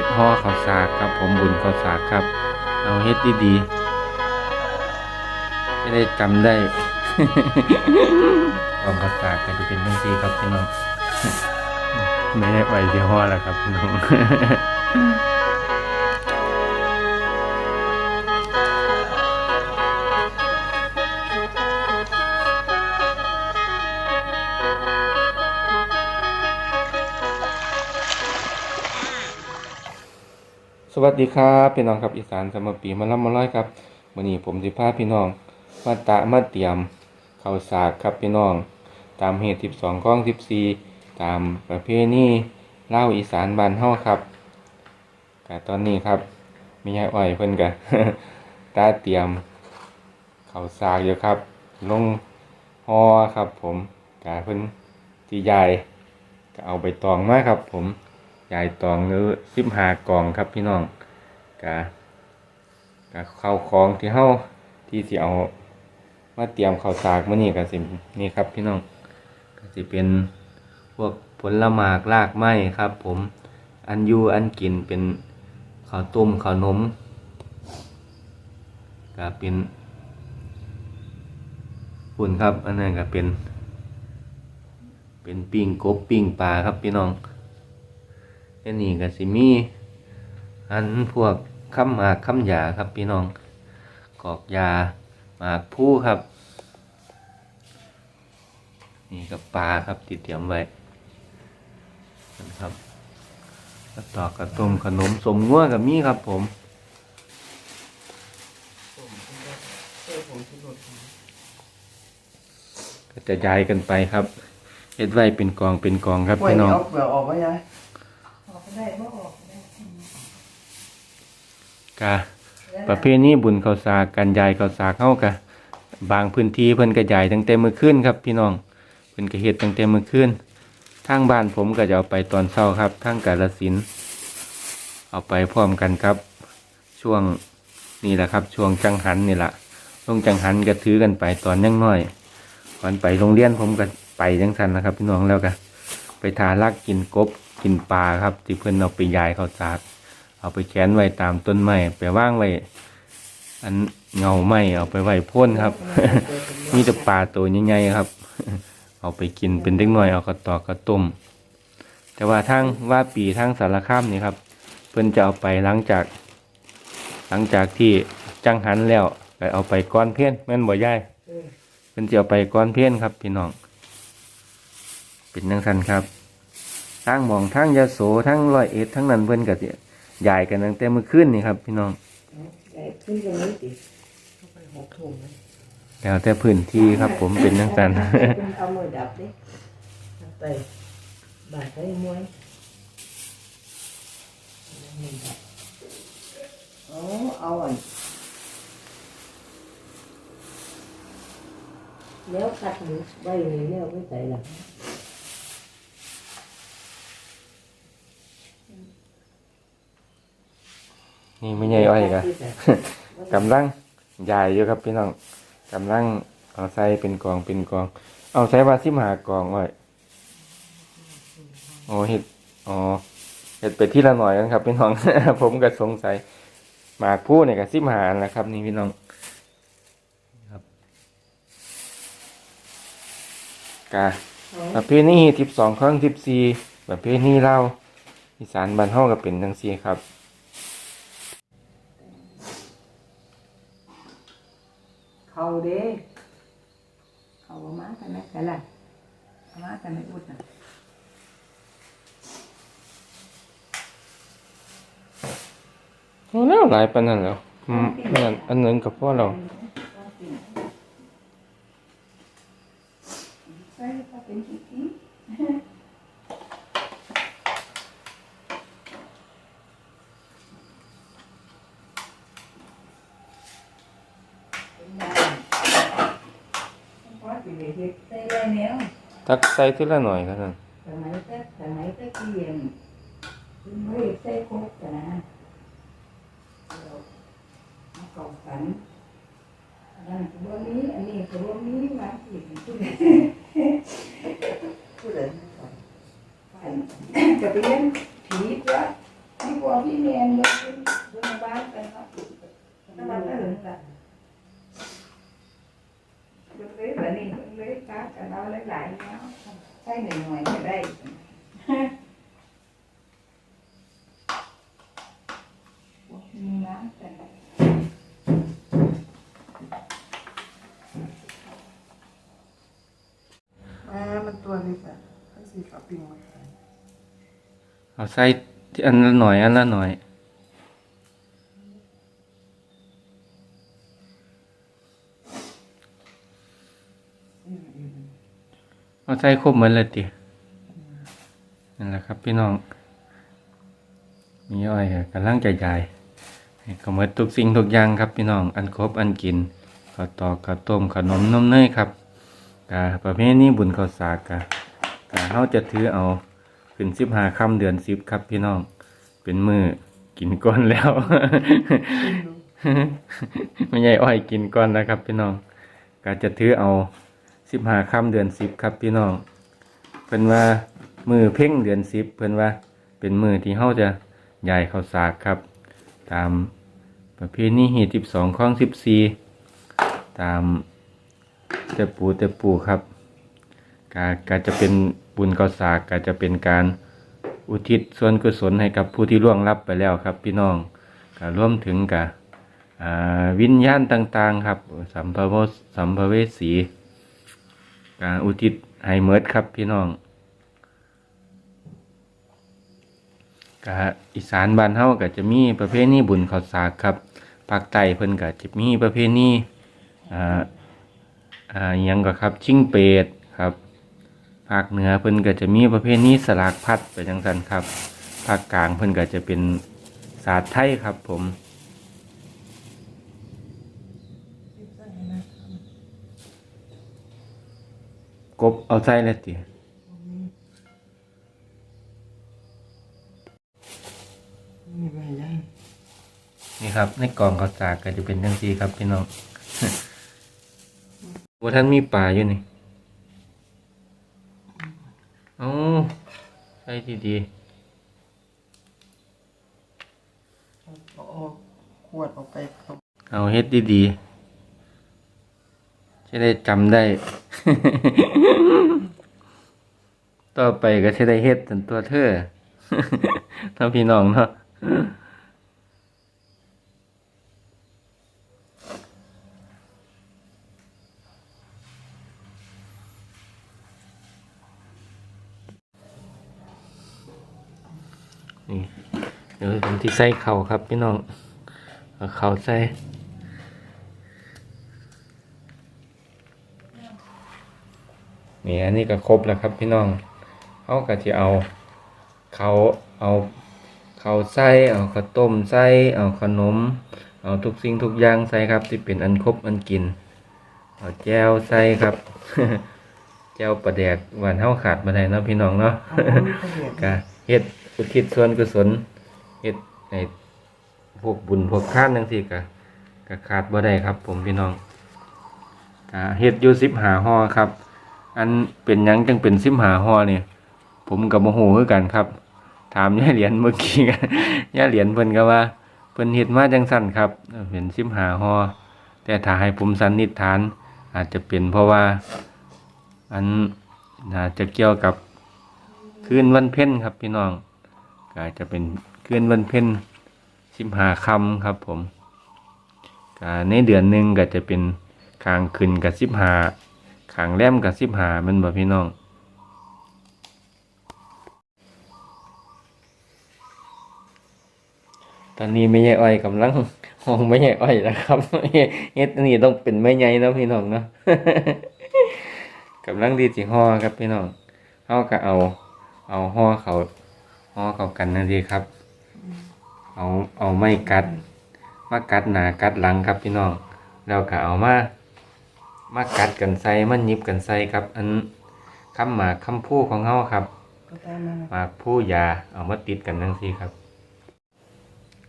ฮ็ดห่อข้าวสากครับ ผมบุญข้าวสากครับ เอาเฮ็ดดีๆจะได้จำได้ความข้าวสากก็จะเป็นเรื่องซี่ครับพี่น้องไม่ได้ไปที่ห่อแล้วครับพี่น้อง วัสดีครับพี่น้องครับอีสานสมปีมาล่ำมาร้อยครับวันนี้ผมสิพาพี่น้องมาตะมาเตรียมข้าวสากครับพี่น้อง ตามเหตุ12ข้อง14ตามประเพณีเล่าอีสานบ้านเฮาครับกะตอนนี้ครับมียายอ้อยเพิ่นกะตาเตรียมข้าวสากอยู่ครับ ลงฮอครับ ผมกะเพิ่นที่ยายก็เอาใบตองมาครับ ผม ยายตองหรือสิบหากองครับพี่น้องกะกะข้าวของที่เฮาที่สิเอามาเตรียมข้าวสากมื้อนี้ก็สินี่ครับพี่น้องก็สิเป็นพวกผลหมากรากไม้ครับ ผมอันยู่อันกินเป็นข้าวต้มข้าวนมก็เป็นปุ่นครับ อันนั้นก็เป็น เป็นปิ้งกบปิ้งปลาครับพี่น้อง อันนี้ก็สิมีอันพวกคำหมากคำยาครับพี่น้องกอกยาหมากผู้ครับ นี่กับปลาครับที่เตรียมไว้นะครับกระตอกกระต้มขนมสมงัวกับมีครับผมก็จะย้ายกันไปครับเฮ็ดไว้เป็นกองเป็นกองครับพี่น้องเอาเปลือกออกไว้ยาย ได้บ่ออกได้กะประเภทนี้บุญข้าวสากกันยายข้าวสากเฮากะบางพื้นที่เพิ่นก็ใหญ่ตั้งแต่มื้อคืนครับ พี่น้องเพิ่นก็เฮ็ดตั้งแต่มื้อคืนทางบ้านผมก็จะเอาไปตอนเช้าครับทางกาฬสินธุ์เอาไปพร้อมกันครับ ช่วงนี่แหละครับ ช่วงจังหันนี่แหละลงจังหันก็ถือกันไปตอนยังน้อยก่อนไปโรงเรียนผมก็ไปจังสันนะครับ พี่น้องแล้วก็ไปทาลักกินกบ กินปลาครับ ที่เพิ่นเอาไปยายข้าวสากเอาไปแขวนไว้ตามต้นไม้ไปว่างไว้อันเงาไม้เอาไปไว้พ่นครับ มีแต่ปลาตัวใหญ่ๆครับ เอาไปกินเป็นเด็กน้อยเอากระตอกกระต้มแต่ว่าทางว่าปีทางสารคามนี่ครับ เพิ่นจะเอาไปหลังจาก หลังจากที่จังหันแล้วก็เอาไปก้อนเพี้ยนแม่นบ่ย่ายเพิ่นจะเอาไปก้อนเพี้ยนครับ พี่น้องเป็นจังสันครับ ทางหมองทางยาโสทั้งร้อยเอ็ดทั้งนั้นเพิ่นก็สิใหญ่กันตั้งแต่เมื่อคืนนี่ครับ พี่น้องใหญ่ขึ้นตรงนี้สิเข้าไปหกถุงเลยแล้วแต่พื้นที่ครับ ผมเป็นนักสันเป็นเอามือดับดิดับไปบาดไปมวยโอ้เอาอะแล้วตัดหมูใบนี้แล้วไม่ใส่ละ นี่ไม่ใหญ่อ้อยกันกำลังใหญ่อยู่ครับพี่น้องกำลังเอาใส่เป็นกองเป็นกอง เอาใส่ว่าสิมหากองอ้อยโอ้เห็ดอ๋อเห็ดไปที่ละหน่อยกันครับพี่น้อง ผมก็สงสัยหมากผู้เนี่ยกับสิมหาแหละครับ นี่พี่น้องครับกาประเพณีทิบสองครั้งทิบสี่ประเพณีเล่าอีสานบ้านเฮาก็เป็นจังซี่ครับ เขาเด้เขาเอามากันไหมกันล่ะเอามากันไม่อุดนะโอ้แล้วหลายปานนั้นแล้วอืมอันนั้นอันนั้นกับพ่อเราใส่ก็เป็นขี้ขี้เป็นไงพอสิได้เฮ็ดใส่ได้แล้ว ตักใส่ทีละหน่อยเท่านั้นสมัยแต่สมัยแต่เกียนคุณไม่ใส่โคกกันนะเรามาเก่ากันอันนั้นคือบ่มีอันนี้คือบ่มีมาสิพูดเลยพูดเลยไปจะไปเล่นผีตัวที่โกอพี่เมียนเดินเดินมาบ้านกันเนาะน้ำมันก็ถึงกันเดินเลยแบบนี้เดินเลยกากันเอาหลาย ๆเนาะใช่หน่อยๆก็ได้มีน้ำแต่อ่ามันตัวนี้ค่ะทั้งสี่ขาปิงมาขาย เอาใส่ที่อันละหน่อยอันละหน่อยเอาใส่ครบเหมือนเลยตินั่นแหละครับ พี่น้อง มีอ้อยก็กำลังจะใหญ่ให้ก็หมดทุกสิ่งทุกอย่างครับ พี่น้อง อันครบอันกินข้าวตอกข้าวต้มขนมนมเนยครับกะประเภทนี้บุญข้าวสากกะกะเฮาจะถือเอาขึ้นสิบหาค่ำเดือนสิบครับ พี่น้อง เป็นมือกินก้อนแล้วไม่ใช่อ้อยกินก้อนนะครับ พี่น้องก็จะถือเอา สิบห้าค่ำเดือนสิบครับพี่น้องเพิ่นว่ามือเพ่งเดือนสิบเพิ่นว่าเป็นมือที่เฮาจะใหญ่เข้าสากครับ ตามประเพณีหีสิบสองข้องสิบสี่ตามเตปูเตปูครับกาก็จะเป็นบุญข้าสากก็จะเป็นการอุทิศส่วนกุศลให้กับผู้ที่ล่วงลับไปแล้วครับ พี่น้องก็ร่วมถึงกับวิญญาณต่าง ๆ ครับ สัมภเวสสัมภเวสี การอุทิศให้เมิดครับพี่น้องกะอีสานบ้านเฮาก็จะมีประเพณีบุญข้าวสากครับภาคใต้เพิ่นก็จะมีประเพณีอ่าอ่ายังก็ครับ ชิงเปรตครับภาคเหนือเพิ่นก็จะมีประเพณีสลากพัดไปจังซั่นครับภาคกลางเพิ่นก็จะเป็นศาสตร์ไทยครับผม ที่ใส่นะ กบเอาใส่แล้วตินี่ใบย่างนี่ครับ ในกล่องข้าวสากก็จะเป็นจังซี่ครับพี่น้องบ่ทันมีปลาอยู่นี่เอ้าใส่ดีๆเอาออกขวดออกไปเขาเอาเฮ็ดดีๆ จะได้จำได้ ต่อไปก็จะได้เฮ็ดจนตัวเธอถ้าพี่น้องเนาะนี่เดี๋ยวผมที่ใส่เข่าครับพี่น้องเอาเข่าใส่ นี่อันนี้ก็ครบแล้วครับพี่น้องเขาก็จะเอาเขาเอาเขาใส่เอาข้าวต้มใส่เอาขนม เอาทุกสิ่งทุกอย่างใส่ครับ ที่เป็นอันครบอันกิน เอาแจวใส่ครับแจวประแดกหวานเฮาขาดมาได้เนาะพี่น้องเนาะเอาเอาลูกเขาเห็นก็เฮ็ดอุทิศส่วนกุศลเฮ็ดให้พวกบุญพวกทานจังซี่ก็ก็ขาดบ่ได้ครับ ผมพี่น้องก็เฮ็ดอยู่15ห่อครับ อันเป็นยังจังเป็น15ห่อเนี่ยผมก็บ่ฮู้คือกันครับ ถามยาเหรียญเมื่อกี้กันยาเหรียญเพิ่นก็ว่าเพิ่นเฮ็ดมาจังซั่นครับเป็น15ห่อแต่ถ้าให้ผมสันนิษฐาน อาจจะเป็นเพราะว่า อันน่าจะเกี่ยวกับคืนวันเพ็ญครับพี่น้องก็อาจจะเป็นคืนวันเพ็ญสิบหาคำครับผมในเดือนหนึ่งก็จะเป็นขางขึ้นกับสิบหา ขางแรมกับสิบหามันบ่พี่น้อง ตอนนี้ไม่ใช่อ้อยกำลังห้องไม่ใช่อ้อยแล้วครับเฮ็ดอันนี้ต้องเป็นไม่ใหญ่เนาะพี่น้องเนาะกำลังดีสิห่อครับพี่น้องเฮาก็เอา เอาห่อเขาห่อเขากันนั่นดีครับ เอาเอาไม้กัดมากัดหนากัดหลังครับพี่น้องแล้วก็เอามา มากัดกันใส่มันยิบกันใส่ครับ อันคำหมากคำพูของเฮาครับก็ตามมาหมากผู้ยาเอามาติดกันทั้งสี่ครับ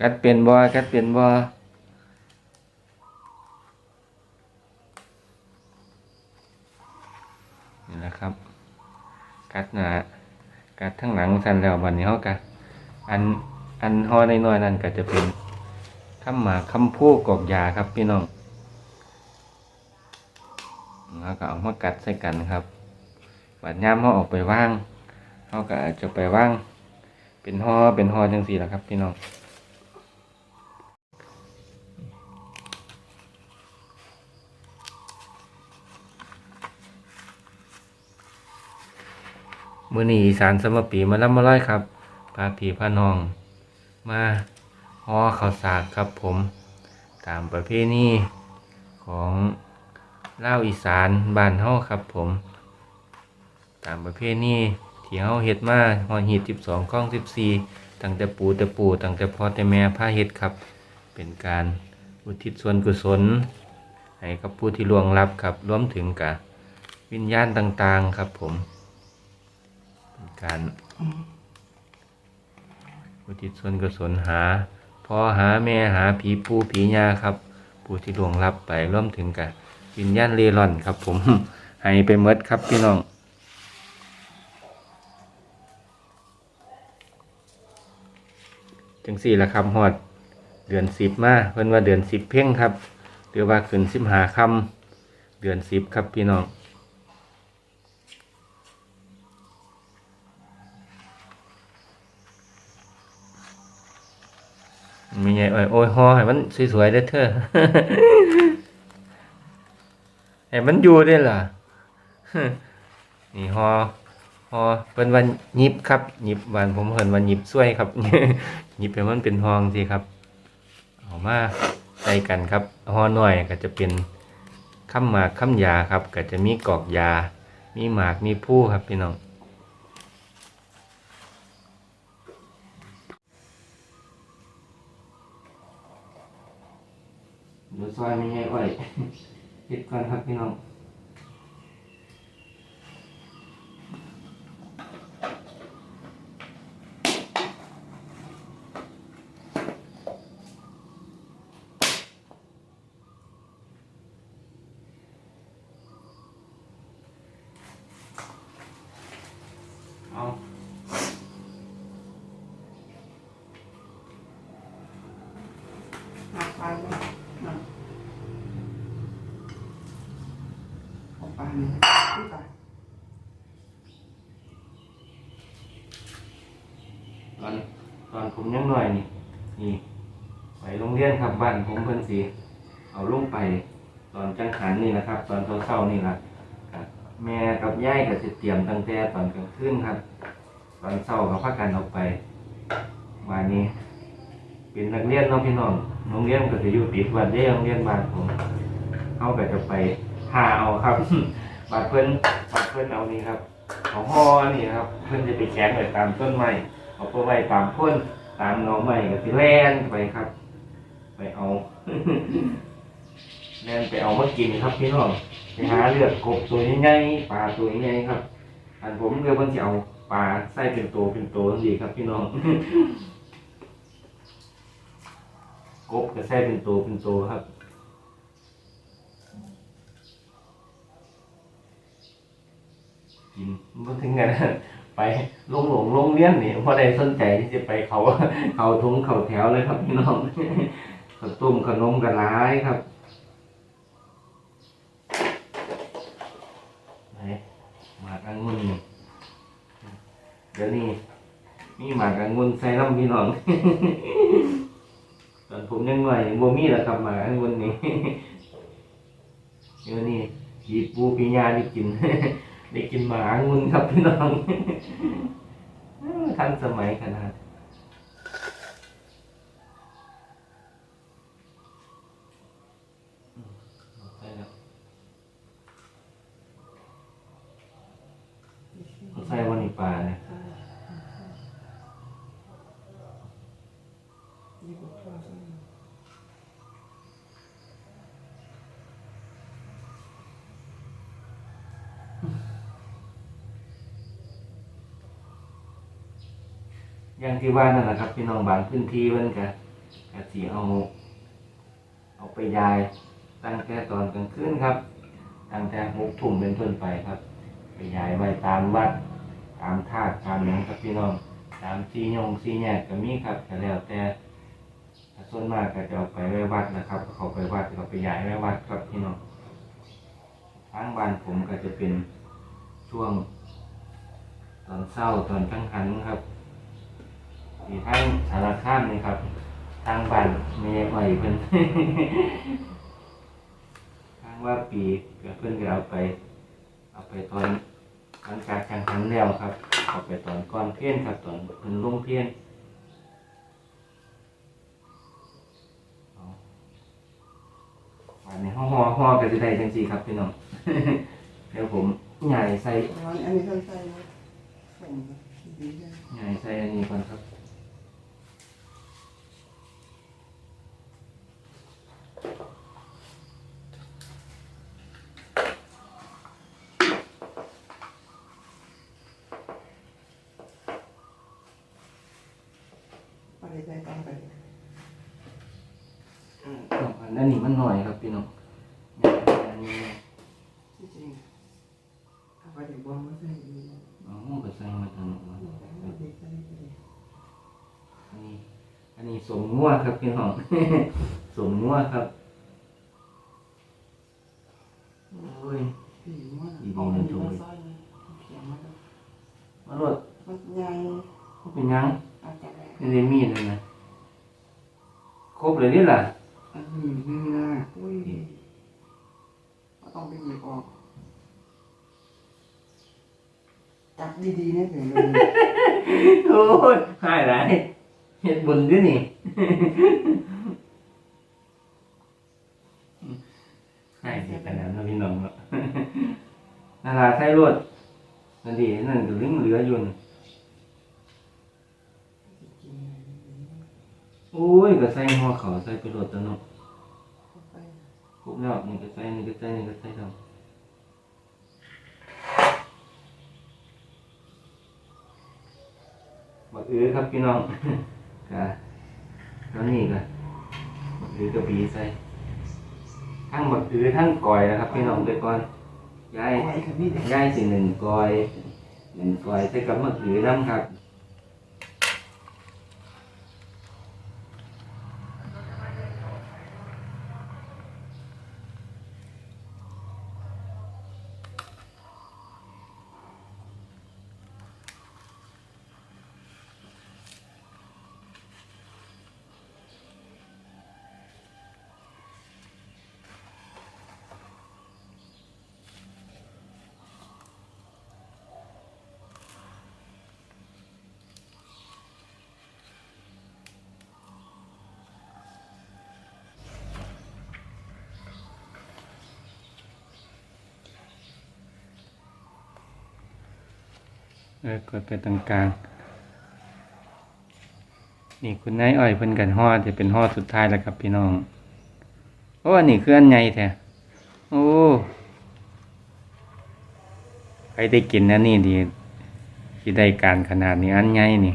กัดเปลี่ยนบ่กัดเปลี่ยนบ่นี่แหละครับ กัดหนากัดทั้งหลังสันแล้วบันนี้เขากัอันอันห่อน้อยๆนั่นก็จะเป็นคำหมากคำพูกอกยาครับพี่น้อง แล้วก็เอามากัดใส่กันครับบัดย่ามเขาออกไปว่างเขาก็อาจจะไปว่าง เป็นห่อเป็นห่อจังสี่แหละครับ พี่น้องมื้อนี้อีสานสมปีมาล่ำมาร้อยครับพาพี่พาน้อง มาห่อข้าวสากครับผม ตามประเพณีของ เล่าอีสานบ้านเฮาครับผม ตามประเพณีที่เฮาเฮ็ดมาฮอดฮีด12ข้อง 14ตั้งแต่ปู่แต่ปู่ตั้งแต่พ่อแต่แม่พาเฮ็ดครับ เป็นการอุทิศส่วนกุศลให้กับผู้ที่ล่วงลับครับรวมถึงกับวิญญาณต่างๆครับผม เป็นการอุทิศส่วนกุศลหาพ่อหาแม่หาผีปู่ผียาครับ ผู้ที่ล่วงลับไปรวมถึงกับ วิญญาณเร่ร่อนครับ ผมให้ไปเมดครับพี่น้องจังสี่ละครับฮอดเดือนสิบมาเพิ่นว่าเดือนสิบเพ่งครับหรือว่าขึ้นสิบหาคำเดือนสิบครับพี่น้องมีไงโอ้ยโอ้ยฮอให้มันสวยๆได้เธอ ให้มันอยู่ได้ล่ะนี่ฮอฮอเพิ่นวันยิบครับยิบวันผมเพิ่นวันยิบสวยครับยิบให้มันเป็นฮองสิครับเอามาใส่กันครับห่อหน่อยก็จะเป็นข้ามหมากข้ามยาครับ ก็จะมีกอกยา มีหมากมีผู้ครับพี่น้องดูซอยมีไงอ้อย เฮ็ดก่อนครับพี่น้องเอา หักไปเลยนะเอาไปเลยพี่ตาย ตอนตอน ผมยังหน่อยนี่นี่ไปโรงเรียนครับบ้านผมเพิ่นสีเอาลงไปตอนจังหันนี่นะครับ ตอนเช้าๆนี่ละแม่กับยายก็สิเตรียมตั้งแต่ตอนกลางคืนครับ ตอนเช้าก็พากันออกไปวันนี้ เป็นนักเรียนน้องพี่น้องโรงเรียนก็จะอยู่ติดวัดเด้โรงเรียนบ้านผมเขาก็จะไปหาเอาครับบาดเพิ่นบาดเพิ่นเอานี่ครับของห่อนี่ครับ เพิ่นจะไปแขวนไว้ตามต้นไม้เอาไปไว้ตามพ้น ตามหนองไม้ก็สิแลนไปครับ ไปเอาแลนไปเอามากินครับพี่น้องไปหาเลือดกบตัวใหญ่ๆปลาตัวใหญ่ๆครับ อันผมเรียกว่าจะเอาปลาใส่เป็นตัวเป็นตัวดีครับ พี่น้องกบก็ใส่เป็นตัวเป็นตัวครับกินมาถึงกันะ ไปลงหลงลงเลี้ยนนี่พอได้สนใจที่จะไปเขาเขาทุงเขาแถวเลยครับพี่น้องขาวต้มขนมกันร้ายครับหมากองุ่นเดี๋ยวนี้มีหมากองุ่นใส่น้ำพี่น้องตอนผมยังหน่อยบ่มีแล้วครับหมากองุ่นนี่เดี๋ยวนี้หยิบปูปีญาด้กิน ได้กินหมางุนครับพี่น้อง ทันสมัยขนาดอืมเอาใส่แล้วเอาใส่วันนี้ปลาเนี่ย นี่ก็ทั่วซะเลย อย่างที่ว่านั่นแหละครับพี่น้องบางพื้นที่เพิ่นก็ก็สิเอาเอาไปยายตั้งแต่ตอนกลางคืนครับ ตั้งแต่หกทุ่มเป็นต้นไปครับ ไปยายไว้ตามวัด ตามธาตุตามหยังครับพี่น้องสามสี่ยงสี่แยกก็มีครับแต่แล้วแต่ส่วนมากก็จะเอาไปไว้วัดนะครับเขาไปวัดก็ไปยายไว้วัดครับพี่น้องทางบ้านผมก็จะเป็นช่วงตอนเศร้าตอนตั้งคันครับ มีทั้งสารข้ามนี่ครับ ทางบ้านเมียใหม่เพิ่น ทางว่าปีก็เพิ่นก็เอาไป เอาไปตอนหลังจากแข่งขันแล้วครับ เอาไปตอนก่อนเพี้ยนครับ ตอนเพิ่นลงเพี้ยนเอาวันนี้ห่อห่อห่อก็จะได้จังซี่ครับพี่น้อง เดี๋ยวผมใหญ่ใส่อันนี้อันนี้ใส่ใส่ส่งดีเลยใหญ่ใส่อันนี้ก่อนครับ ไรใส่ต้องไปอืมน้องอันนั้นนี่มันหน่อยครับพี่น้องใหญ่ใส่อันนี้ที่จริงถ้าไปเดี๋ยวบอลมาใส่ดีนะอ๋อก็ใส่มาทางนู้นเอาเด็กใส่ไปเลยอันนี้ อันนี้สมงัวครับพี่น้อง สมงัวครับโอ้ย ผีมั่ว ดีๆ เอา นะ มัน จุ๊ มา บ ใส่เขียนมาแล้ว มาโลด มันใหญ่ มันเป็นหยัง เอาจากไหน นี่ได้มีดเลยนะครบเลยนี่ล่ะ อันนี้เนื้ออุ้ยก็ต้องไปหยิบออก จับดีๆนะถึงเลยโอ้ยหายไรเฮ็ดบุญด้วยนี่ หายสิขนาดนั้นพี่น้องเนาะนาราใส่รวดนั่นดีนั่นก็ลึงเหลืออยู่น่ะโอ้ยก็ใส่หัวเขาใส่ไปรวดตัวเนาะครบแล้วนี่ก็ใส่นี่ก็ใส่นี่ก็ใส่แล้ บักอื้อครับพี่น้องกะแล้วนี่ก็บักอื้อกระบีใส่ทั้งบักอื้อทั้งก่อยนะครับพี่น้องไปก่อนย้ายย้ายสิหนึ่งก่อยหนึ่งก่อยใส่กับมะเขือน้ำครับ เออกดไปตรงกลาง นี่คุณนายอ้อยเพิ่นกันห่อจะเป็นห่อสุดท้ายแล้วครับพี่น้องโอ้อันนี้คืออันใหญ่แท้โอ้ใครได้กินอันนี้ดีที่ได้การขนาดนี้อันใหญ่นี่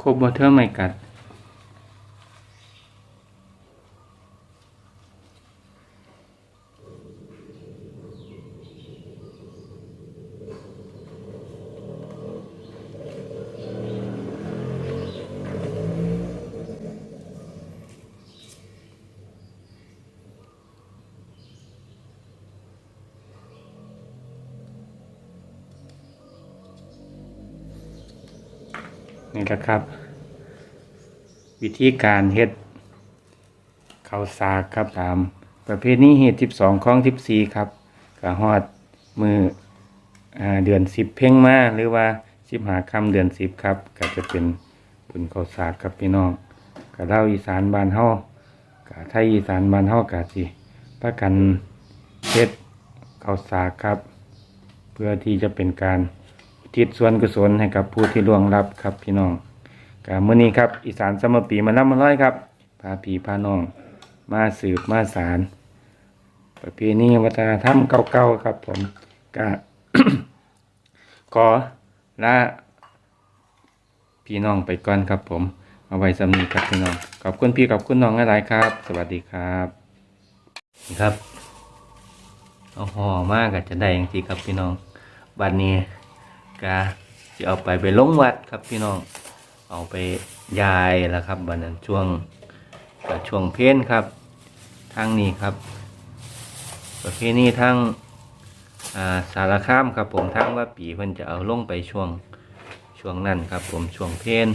ครบบ่เท่าไม่กัด นี่แหละครับ วิธีการเฮ็ดข้าวสากครับตาม ประเภทนี้เฮ็ดสิบสองของสิบสี่ครับก็ฮอดมืออเดือนสิบเพ่งมาหรือว่าสิบหาคำเดือนสิบครับ ก็จะเป็นบุญข้าวสากครับพี่น้องก็เล่าอีสานบานเฮาก็ไทยอีสานบานเฮาก็สิพากันเฮ็ดข้าวสากครับ เพื่อที่จะเป็นการ ทิศส่วนกุศลให้กับผู้ที่ล่วงลับครับพี่น้องกามื้อนี้ครับอีสานสมปีมารับมาร้อยครับพาพี่พาน้อง มาสืบมาสารประเพณีวัฒนธรรมเก่าๆครับ ผมก็ขอลาพี่น้องไปก่อนครับ ผมเอาไว้สำนีครับพี่น้องขอบคุณพี่ขอบคุณน้องหลายๆครับ สวัสดีครับนะครับเเอาห่อมากก็จะได้อย่างที่ครับพี่น้องบัดนี้ ก็จะเอาไปไปลงวัดครับพี่น้อง เอาไปยายแล้วครับบันนั้นช่วงก็ช่วงเพ้นครับ ทางนี้ครับ ประเภทนี้ทางาสารคามครับผมทางว่าปีเพิ่นจะเอาลงไปช่วงช่วงนั้นครับผมช่วงเพ้น